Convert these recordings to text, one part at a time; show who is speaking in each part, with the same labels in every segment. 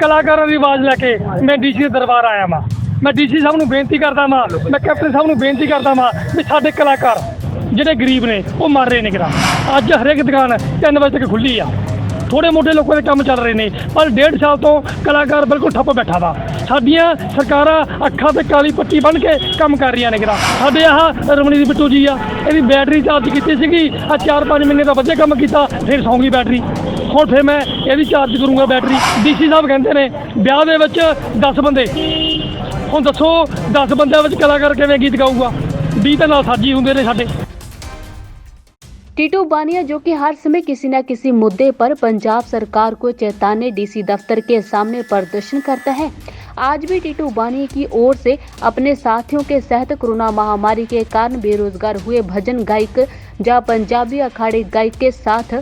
Speaker 1: ਕਲਾਕਾਰਾਂ ਦੀ ਆਵਾਜ਼ ਲੈ ਕੇ ਮੈਂ ਡੀਸੀ ਦੇ ਦਰਬਾਰ ਆਇਆ ਵਾਂ। ਮੈਂ ਡੀਸੀ ਸਾਹਿਬ ਨੂੰ ਬੇਨਤੀ ਕਰਦਾ ਵਾਂ, ਮੈਂ ਕੈਪਟਨ ਸਾਹਿਬ ਨੂੰ ਬੇਨਤੀ ਕਰਦਾ ਵਾਂ ਵੀ ਸਾਡੇ ਕਲਾਕਾਰ ਜਿਹੜੇ ਗਰੀਬ ਨੇ, ਉਹ ਮਰ ਰਹੇ ਨੇ ਕਿਰਾ ਅੱਜ ਹਰੇਕ ਦੁਕਾਨ 3 ਵਜੇ ਤੱਕ ਖੁੱਲੀ ਆ। ਥੋੜੇ ਮੋਟੇ ਲੋਕਾਂ ਦੇ ਕੰਮ ਚੱਲ ਰਹੇ ਨੇ, ਪਰ ਡੇਢ ਸਾਲ ਤੋਂ ਕਲਾਕਾਰ ਬਿਲਕੁਲ ਠੱਪ ਬੈਠਾ ਵਾ। ਸਾਡੀਆਂ ਸਰਕਾਰਾਂ ਅੱਖਾਂ ਤੇ ਕਾਲੀ ਪੱਟੀ ਬੰਨ੍ਹ ਕੇ ਕੰਮ ਕਰ ਰਹੀਆਂ ਨੇ ਕਿਰਾ ਸਾਡੇ ਆਹ ਰਮਣੀ ਦੀ ਬਿੱਟੂ ਜੀ ਆ, ਇਹਦੀ ਬੈਟਰੀ ਚਾਰਜ ਕੀਤੀ ਸੀਗੀ ਆ 4-5 ਮਹੀਨੇ ਦਾ ਵਧੀਆ ਕੰਮ ਕੀਤਾ, ਫਿਰ ਸੌਂਗੀ ਬੈਟਰੀ। ਹੁਣ ਫਿਰ ਮੈਂ ਇਹਦੀ ਚਾਰਜ ਕਰੂੰਗਾ ਬੈਟਰੀ ਡੀਸੀ ਸਾਹਿਬ ਕਹਿੰਦੇ ਨੇ ਵਿਆਹ ਦੇ ਵਿੱਚ 10 ਬੰਦੇ ਹੁਣ ਦੱਸੋ 10 ਬੰਦਿਆਂ ਵਿੱਚ ਕਲਾਕਾਰ ਕਿਵੇਂ ਗੀਤ ਗਾਊਗਾ 20 ਤਾਂ ਨਾਲ ਸਾਜੀ ਹੁੰਦੇ ਨੇ ਸਾਡੇ
Speaker 2: टीटू बानिया जो कि हर समय किसी न किसी मुद्दे पर पंजाब सरकार को चेताने डीसी दफ्तर के सामने प्रदर्शन करता है आज भी टीटू बानिया की ओर से अपने साथियों के साथ कोरोना महामारी के कारण बेरोजगार हुए भजन गायक या पंजाबी अखाड़े गायक के साथ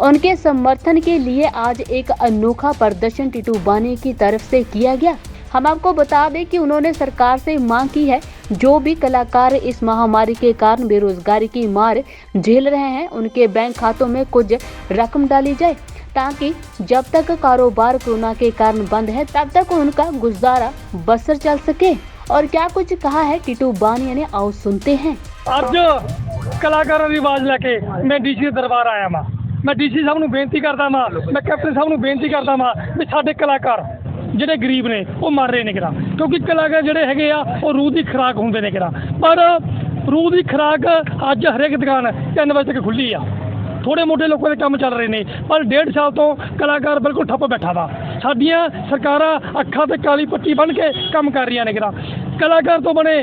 Speaker 2: उनके समर्थन के लिए आज एक अनोखा प्रदर्शन टिटू बानी की तरफ़ से किया गया। हम आपको बता दें कि उन्होंने सरकार से मांग की है, जो भी कलाकार इस महामारी के कारण बेरोजगारी की मार झेल रहे हैं, उनके बैंक खातों में कुछ रकम डाली जाए, ताकि जब तक कारोबार कोरोना के कारण बंद है, तब तक उनका गुजारा बसर चल सके। और क्या कुछ कहा है टिटू बानिया ने, आओ सुनते हैं।
Speaker 1: आज कलाकार रिवाज लेके मैं डीसी दरबार आया हूँ ਮੈਂ ਡੀਸੀ ਸਾਹਿਬ ਨੂੰ ਬੇਨਤੀ ਕਰਦਾ ਵਾਂ, ਮੈਂ ਕੈਪਟਨ ਸਾਹਿਬ ਨੂੰ ਬੇਨਤੀ ਕਰਦਾ ਵਾਂ ਵੀ ਸਾਡੇ ਕਲਾਕਾਰ ਜਿਹੜੇ ਗਰੀਬ ਨੇ, ਉਹ ਮਰ ਰਹੇ ਨੇ ਕਿਰਾ ਕਿਉਂਕਿ ਕਲਾਕਾਰ ਜਿਹੜੇ ਹੈਗੇ ਆ, ਉਹ ਰੂਹ ਦੀ ਖੁਰਾਕ ਹੁੰਦੇ ਨੇ ਕਿਰਾ ਪਰ ਰੂਹ ਦੀ ਖੁਰਾਕ ਅੱਜ ਹਰੇਕ ਦੁਕਾਨ 3 ਵਜੇ ਤੱਕ ਖੁੱਲੀ ਆ। ਥੋੜੇ ਮੋਟੇ ਲੋਕਾਂ ਦੇ ਕੰਮ ਚੱਲ ਰਹੇ ਨੇ, ਪਰ ਡੇਢ ਸਾਲ ਤੋਂ ਕਲਾਕਾਰ ਬਿਲਕੁਲ ਠੱਪ ਬੈਠਾ ਵਾ। ਸਾਡੀਆਂ ਸਰਕਾਰਾਂ ਅੱਖਾਂ ਤੇ ਕਾਲੀ ਪੱਟੀ ਬੰਨ੍ਹ ਕੇ ਕੰਮ ਕਰ ਰਹੀਆਂ ਨੇ ਕਿਰਾ ਕਲਾਕਾਰ ਤੋਂ ਬਣੇ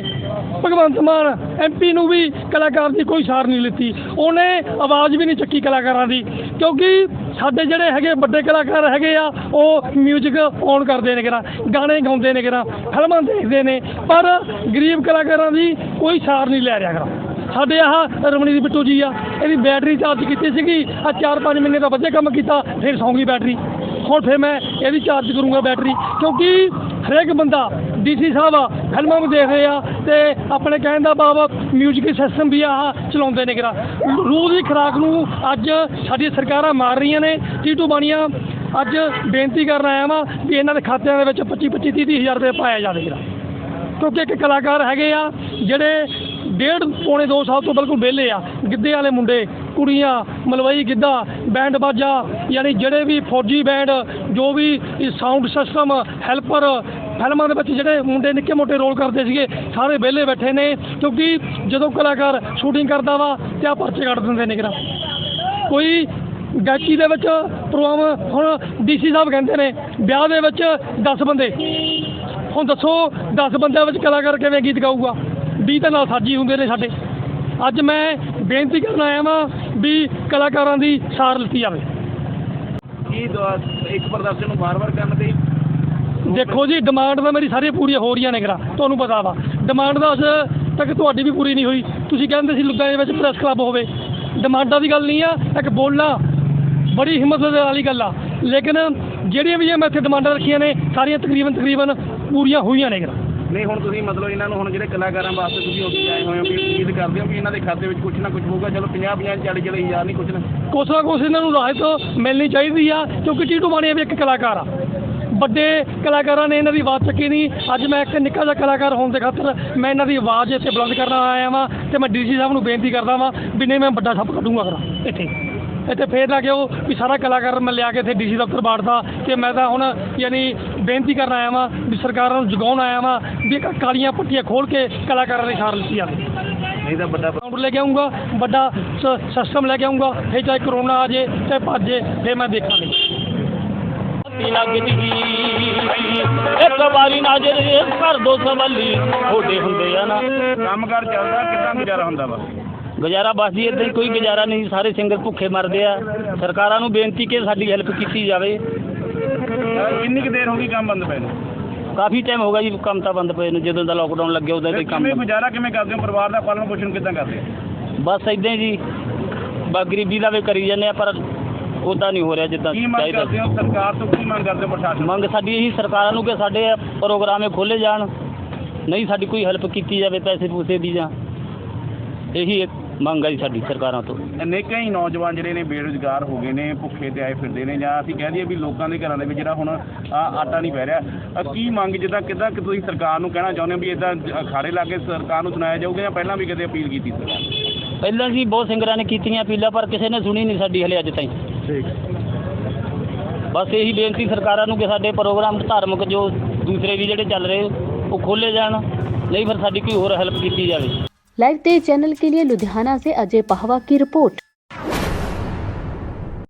Speaker 1: ਭਗਵੰਤ ਮਾਨ ਐਮਪੀ ਨੂੰ ਵੀ ਕਲਾਕਾਰ ਦੀ ਕੋਈ ਸਾਰ ਨਹੀਂ ਲਿੱਤੀ। ਉਹਨੇ ਆਵਾਜ਼ ਵੀ ਨਹੀਂ ਚੱਕੀ ਕਲਾਕਾਰਾਂ ਦੀ, ਕਿਉਂਕਿ ਸਾਡੇ ਜਿਹੜੇ ਹੈਗੇ ਵੱਡੇ ਕਲਾਕਾਰ ਹੈਗੇ ਆ, ਉਹ 뮤직 ਔਨ ਕਰਦੇ ਨੇ ਕਿਰਾ ਗਾਣੇ ਗਾਉਂਦੇ ਨੇ ਕਿਰਾ ਫਿਲਮਾਂ ਦੇਖਦੇ ਨੇ, ਪਰ ਗਰੀਬ ਕਲਾਕਾਰਾਂ ਦੀ ਕੋਈ ਸਾਰ ਨਹੀਂ ਲੈ ਰਿਹਾ ਕਿਰਾ ਸਾਡੇ ਆਹ ਰਮਣੀ ਬਿੱਟੂ ਜੀ ਆ, ਇਹਦੀ ਬੈਟਰੀ ਚਾਰਜ ਕੀਤੀ ਸੀਗੀ ਆ 4-5 ਮਹੀਨੇ ਦਾ ਵਧੀਆ ਕੰਮ ਕੀਤਾ, ਫਿਰ ਸੌਂ ਗਈ ਬੈਟਰੀ ਹੁਣ ਫਿਰ ਮੈਂ ਇਹ ਵੀ ਚਾਰਜ ਕਰੂੰਗਾ ਬੈਟਰੀ ਕਿਉਂਕਿ ਹਰੇਕ ਬੰਦਾ ਡੀਸੀ ਸਾਹਿਬ ਆ, ਫਿਲਮਾਂ ਵੀ ਦੇਖ ਰਹੇ ਆ ਤੇ ਆਪਣੇ ਕਹਿਣ ਦਾ ਭਾਵ ਮਿਊਜ਼ਿਕ ਸਿਸਟਮ ਵੀ ਆਹ ਚਲਾਉਂਦੇ ਨੇ ਕਿਰਾ ਰੂਹ ਦੀ ਖੁਰਾਕ ਨੂੰ ਅੱਜ ਸਾਡੀਆਂ ਸਰਕਾਰਾਂ ਮਾਰ ਰਹੀਆਂ ਨੇ ਟੀਟੂ ਬਾਣੀਆਂ, ਅੱਜ ਬੇਨਤੀ ਕਰਨ ਆਇਆ ਵਾਂ ਵੀ ਇਹਨਾਂ ਦੇ ਖਾਤਿਆਂ ਦੇ ਵਿੱਚ 25 25 30 ਹਜ਼ਾਰ ਰੁਪਏ ਪਾਇਆ ਜਾਵੇ ਕਿਉਂਕਿ ਇੱਕ ਕਲਾਕਾਰ ਹੈਗੇ ਆ ਜਿਹੜੇ ਡੇਢ ਪੌਣੇ 2 ਸਾਲ ਤੋਂ ਬਿਲਕੁਲ ਵਿਹਲੇ ਆ। ਗਿੱਧੇ ਵਾਲੇ ਮੁੰਡੇ, ਕੁੜੀਆਂ, ਮਲਵਈ ਗਿੱਧਾ ਬੈਂਡ ਬਾਜਾ, ਯਾਨੀ ਜਿਹੜੇ ਵੀ ਫੌਜੀ ਬੈਂਡ ਜੋ ਵੀ ਸਾਊਂਡ ਸਿਸਟਮ ਹੈਲਪਰ ਫਿਲਮਾਂ ਦੇ ਵਿੱਚ ਜਿਹੜੇ ਮੁੰਡੇ ਨਿੱਕੇ ਮੋਟੇ ਰੋਲ ਕਰਦੇ ਸੀਗੇ, ਸਾਰੇ ਵਿਹਲੇ ਬੈਠੇ ਨੇ, ਕਿਉਂਕਿ ਜਦੋਂ ਕਲਾਕਾਰ ਸ਼ੂਟਿੰਗ ਕਰਦਾ ਵਾ, ਤੇ ਆ ਪਰਚੇ ਕੱਢ ਦਿੰਦੇ ਨੇ ਕਿਰਾ ਕੋਈ ਗਾਇਕੀ ਦੇ ਵਿੱਚ ਪ੍ਰੋਗਰਾਮ, ਹੁਣ ਡੀਸੀ ਸਾਹਿਬ ਕਹਿੰਦੇ ਨੇ, ਵਿਆਹ ਦੇ ਵਿੱਚ 10 ਬੰਦੇ। ਹੁਣ ਦੱਸੋ 10 ਬੰਦਿਆਂ ਵਿੱਚ ਕਲਾਕਾਰ ਕਿਵੇਂ ਗੀਤ ਗਾਊਗਾ? 20 ਤਾਂ ਨਾਲ ਸਾਜੀ ਹੁੰਦੇ ਨੇ ਸਾਡੇ। ਅੱਜ ਮੈਂ ਬੇਨਤੀ ਕਰਨ ਆਇਆ ਵਾਂ ਵੀ ਕਲਾਕਾਰਾਂ ਦੀ ਸਾਰ ਲਿੱਤੀ ਜਾਵੇ।
Speaker 3: ਕੀ ਦੁਆ- ਇੱਕ ਪ੍ਰਦਰਸ਼ਨ ਨੂੰ ਵਾਰ-ਵਾਰ ਕਰਨ ਦੇ?
Speaker 1: ਦੇਖੋ ਜੀ ਡਿਮਾਂਡ ਤਾਂ ਮੇਰੀ ਸਾਰੀਆਂ ਪੂਰੀਆਂ ਹੋ ਰਹੀਆਂ ਨੇ ਕਰਾ ਤੁਹਾਨੂੰ ਪਤਾ ਵਾ। ਡਿਮਾਂਡ ਦਾ ਅੱਜ ਤੱਕ ਤੁਹਾਡੀ ਵੀ ਪੂਰੀ ਨਹੀਂ ਹੋਈ। ਤੁਸੀਂ ਕਹਿੰਦੇ ਸੀ ਲੁਧਿਆਣੇ ਵਿੱਚ ਪ੍ਰੈਸ ਕਲੱਬ ਹੋਵੇ। ਡਿਮਾਂਡਾਂ ਦੀ ਗੱਲ ਨਹੀਂ ਆ ਇੱਕ ਬੋਲਣਾ ਬੜੀ ਹਿੰਮਤ ਵਾਲੀ ਗੱਲ ਆ। ਲੇਕਿਨ ਜਿਹੜੀਆਂ ਵੀ ਇਹ ਮੈਂ ਇੱਥੇ ਡਿਮਾਂਡਾਂ ਰੱਖੀਆਂ ਨੇ ਸਾਰੀਆਂ ਤਕਰੀਬਨ ਤਕਰੀਬਨ ਪੂਰੀਆਂ ਹੋਈਆਂ ਨੇ ਕਰਾ।
Speaker 3: ਨਹੀਂ ਹੁਣ ਤੁਸੀਂ ਮਤਲਬ ਇਹਨਾਂ ਨੂੰ ਹੁਣ ਜਿਹੜੇ ਕਲਾਕਾਰਾਂ ਵਾਸਤੇ ਤੁਸੀਂ ਉੱਥੇ ਆਏ ਹੋਏ ਹੋ ਵੀ ਉਮੀਦ ਕਰਦੇ ਹੋ ਕਿ ਇਹਨਾਂ ਦੇ ਖਾਤੇ ਵਿੱਚ ਕੁਝ ਨਾ ਕੁਝ ਹੋਊਗਾ। ਚਲੋ 50 50 40 40 ਹਜ਼ਾਰ ਨਹੀਂ ਕੁਝ ਨਾ।
Speaker 1: ਕੁਛ ਨਾ ਕੁਛ ਇਹਨਾਂ ਨੂੰ ਰਾਹਤ ਮਿਲਣੀ ਚਾਹੀਦੀ ਆ ਕਿਉਂਕਿ ਟੀਟੂ ਬਾਣੀਆ ਵੀ ਇੱਕ ਕਲਾਕਾਰ ਆ। ਵੱਡੇ ਕਲਾਕਾਰਾਂ ਨੇ ਇਹਨਾਂ ਦੀ ਆਵਾਜ਼ ਚੱਕੀ ਨਹੀਂ। ਅੱਜ ਮੈਂ ਇੱਕ ਨਿੱਕਾ ਜਿਹਾ ਕਲਾਕਾਰ ਹੋਣ ਦੇ ਖਾਤਰ ਮੈਂ ਇਹਨਾਂ ਦੀ ਆਵਾਜ਼ ਇੱਥੇ ਬੁਲੰਦ ਕਰਨ ਆਇਆ ਵਾਂ ਤੇ ਮੈਂ ਡੀਜੀ ਸਾਹਿਬ ਨੂੰ ਬੇਨਤੀ ਕਰਦਾ ਵਾਂ ਵੀ ਨਹੀਂ ਮੈਂ ਵੱਡਾ ਸੱਪ ਕੱਢੂੰਗਾ ਕਰਾਂ ਇੱਥੇ। ਇੱਥੇ ਫੇਰ ਨਾ ਕਿਉਂ ਵੀ ਸਾਰਾ ਕਲਾਕਾਰ ਮੈਂ ਲਿਆ ਕੇ ਇੱਥੇ ਡੀਸੀ ਦਫ਼ਤਰ ਬਾੜਦਾ ਤੇ ਮੈਂ ਤਾਂ ਹੁਣ ਯਾਨੀ ਬੇਨਤੀ ਕਰਨ ਆਇਆ ਵਾਂ ਵੀ ਸਰਕਾਰਾਂ ਨੂੰ ਜਗਾਉਣ ਆਇਆ ਵਾਂ ਵੀ ਇੱਕ ਕਾਲੀਆਂ ਪੱਟੀਆਂ ਖੋਲ ਕੇ ਕਲਾਕਾਰਾਂ ਦੀ ਸਾਰ ਲਿੱਤੀ ਜਾਵੇ।
Speaker 3: ਨਹੀਂ ਤਾਂ ਵੱਡਾ
Speaker 1: ਕਾਊਂਟਰ ਲੈ ਕੇ ਆਉਂਗਾ ਵੱਡਾ ਸਿਸਟਮ ਲੈ ਕੇ ਆਉਂਗਾ ਫਿਰ ਚਾਹੇ ਕਰੋਨਾ ਆ ਜੇ ਚਾਹੇ ਭੱਜੇ ਫਿਰ ਮੈਂ ਦੇਖਾਂਗੇ।
Speaker 4: ਲੱਗਦੀ ਇੱਕ ਵਾਰੀ ਨਜ਼ਰ ਕਰ ਦੋ ਸਵੱਲੀ ਹੋਡੇ ਹੁੰਦੇ ਆ ਨਾ।
Speaker 3: ਕੰਮਕਾਰ ਚੱਲਦਾ ਕਿੱਦਾਂ ਗੁਜ਼ਾਰਾ ਹੁੰਦਾ ਵਾ?
Speaker 4: ਗੁਜ਼ਾਰਾ ਬਸ ਜੀ ਇੱਦਾਂ ਹੀ ਕੋਈ ਗੁਜ਼ਾਰਾ ਨਹੀਂ ਸਾਰੇ ਸਿੰਗਰ ਭੁੱਖੇ ਮਰਦੇ ਆ। ਸਰਕਾਰਾਂ ਨੂੰ ਬੇਨਤੀ ਕਿ ਸਾਡੀ ਹੈਲਪ ਕੀਤੀ ਜਾਵੇ।
Speaker 3: ਕਿੰਨੀ ਕੁ ਦੇਰ ਹੋ ਗਈ ਕੰਮ ਬੰਦ ਪਏ ਨੂੰ?
Speaker 4: ਕਾਫੀ ਟਾਈਮ ਹੋ ਗਿਆ ਜੀ ਕੰਮ ਤਾਂ ਬੰਦ ਪਏ ਨੂੰ ਜਦੋਂ ਦਾ ਲੋਕਡਾਊਨ ਲੱਗਿਆ ਉਦੋਂ ਦਾ ਹੀ ਕੰਮ
Speaker 3: ਕਿਵੇਂ। ਗੁਜ਼ਾਰਾ ਕਿਵੇਂ ਕਰਦੇ ਹੋ? ਪਰਿਵਾਰ ਦਾ ਪਾਲਣ ਪੋਸ਼ਣ ਕਿੱਦਾਂ ਕਰਦੇ ਹੋ?
Speaker 4: ਬਸ ਇਦਾਂ ਹੀ ਜੀ ਬਸ ਗਰੀਬੀ ਦਾ ਵੀ ਕਰੀ ਜਾਂਦੇ ਆ ਪਰ ਉਦਾਂ ਨਹੀਂ ਹੋ ਰਿਹਾ ਜਿੱਦਾਂ
Speaker 3: ਕੀ ਮੰਗ
Speaker 4: ਚਾਹੀਦਾ।
Speaker 3: ਕਰਦੇ ਹੋ? ਸਰਕਾਰ ਤੋਂ ਕੀ ਮੰਗ ਕਰਦੇ ਹੋ ਪ੍ਰਸ਼ਾਸਨ?
Speaker 4: ਮੰਗ ਸਾਡੀ ਇਹੀ ਸਰਕਾਰਾਂ ਨੂੰ ਕਿ ਸਾਡੇ ਪ੍ਰੋਗਰਾਮੇ ਖੋਲੇ ਜਾਣ। ਨਹੀਂ ਸਾਡੀ ਕੋਈ ਹੈਲਪ ਕੀਤੀ ਜਾਵੇ ਪੈਸੇ ਪੂਸੇ ਦੀ ਜਾਂ। ਇਹੀ ਇੱਕ ਮੰਗ ਹੈ ਜੀ ਸਾਡੀ ਸਰਕਾਰਾਂ ਤੋਂ।
Speaker 3: ਅਨੇਕਾਂ ਹੀ ਨੌਜਵਾਨ ਜਿਹੜੇ ਨੇ ਬੇਰੁਜ਼ਗਾਰ ਹੋ ਗਏ ਨੇ ਭੁੱਖੇ ਤੇ ਆਏ ਫਿਰਦੇ ਨੇ ਜਾਂ ਅਸੀਂ ਕਹਿ ਦਈਏ ਵੀ ਲੋਕਾਂ ਦੇ ਘਰਾਂ ਦੇ ਵਿੱਚ ਜਿਹੜਾ ਹੁਣ ਆ ਆਟਾ ਨਹੀਂ ਪੈ ਰਿਹਾ। ਅ, ਕੀ ਮੰਗ ਜਿੱਦਾਂ ਕਿੱਦਾਂ ਕਿ ਤੁਸੀਂ ਸਰਕਾਰ ਨੂੰ ਕਹਿਣਾ ਚਾਹੁੰਦੇ ਹੋ ਵੀ ਇਦਾਂ ਅਖਾੜੇ ਲਾ ਕੇ ਸਰਕਾਰ ਨੂੰ ਸੁਣਾਇਆ ਜਾਊਗਾ ਜਾਂ ਪਹਿਲਾਂ ਵੀ ਕਦੇ ਅਪੀਲ ਕੀਤੀ ਸਰਕਾਰ ਨੇ?
Speaker 4: ਪਹਿਲਾਂ ਜੀ ਬਹੁਤ ਸਿੰਗਰਾਂ ਨੇ ਕੀਤੀਆਂ ਅਪੀਲਾਂ ਪਰ ਕਿਸੇ ਨੇ ਸੁਣੀ ਨਹੀਂ ਸਾਡੀ ਹਲੇ ਅੱਜ ਤਾਈਂ।
Speaker 3: ਠੀਕ।
Speaker 4: ਬਸ ਇਹੀ ਬੇਨਤੀ ਸਰਕਾਰਾਂ ਨੂੰ ਕਿ ਸਾਡੇ ਪ੍ਰੋਗਰਾਮ ਧਾਰਮਿਕ ਜੋ ਦੂਸਰੇ ਵੀ ਜਿਹੜੇ ਚੱਲ ਰਹੇ ਉਹ ਖੋਲੇ ਜਾਣ। ਨਹੀਂ ਫਿਰ ਸਾਡੀ ਕੋਈ ਹੋਰ ਹੈਲਪ ਕੀਤੀ ਜਾਵੇ।
Speaker 2: लाइव तेज चैनल के लिए लुधियाना से अजय पहवा की रिपोर्ट